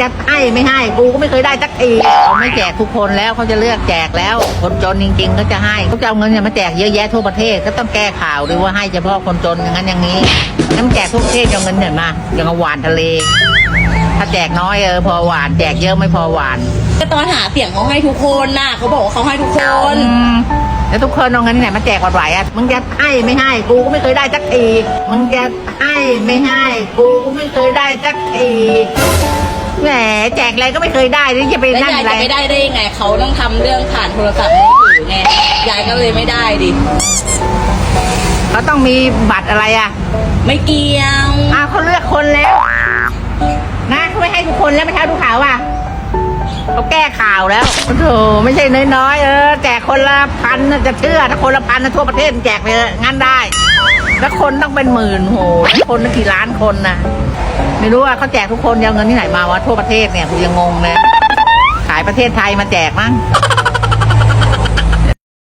จะให้ไม่ให้กูก็ไม่เคยได้สักทีเขาไม่แจกทุกคนแล้วเขาจะเลือกแจกแล้ว คนจนจริงๆก็จะให้เขาจะเอาเงินเนี่ยมาแจกเยอะแยะทั่วประเทศก็ต้องแก้ข่าวด้วยว่าให้เฉพาะคนจนอย่างนั้นอย่างนี้น้ำแจกทั่วประเทศเอาเงินเนี่ยมาอย่างเอาหวานทะเล ถ้าแจกน้อยเออพอหวานแจกเยอะไม่พอหวานก็ตอนหาเสียงเขาให้ทุกคนน่ะเขาบอกว่าเขาให้ทุกคนอืมแล้วทุกคนเอาเงินที่ไหนมาแจกวันไหวอะมึงจะให้ไม่ให้กูก็ไม่เคยได้สักทีมึงจะให้ไม่ให้กูก็ไม่เคยได้สักที แหมแจกอะไรก็ไม่เคยได้นี่จะไปแล้วนั่นยายอะไรจะไม่ได้ได้ยังไงเขาต้องทำเรื่องผ่านโทรศัพท์มือถือไงยายก็เลยไม่ได้ดิเขาต้องมีบัตรอะไรอะไม่เกี่ยวอ้าวเขาเลือกคนแล้วนะเขาไม่ให้ทุกคนแล้วไม่เท่าทุกข่าวอะเขาแก้ข่าวแล้วโอ้โหไม่ใช่น้อยๆเออแจกคนละพันน่ะจะเชื่อถ้าคนละพันนะทั่วประเทศแจกไปเลยงั้นได้ แล้วคนต้องเป็นหมื่นโหคนตั้งกี่ล้านคนนะ ไม่รู้ว่าเขาแจกทุกคนเอาเงินที่ไหนมาวะทั่วประเทศเนี่ยกูยังงงเลย ขายประเทศไทยมาแจกมั้ง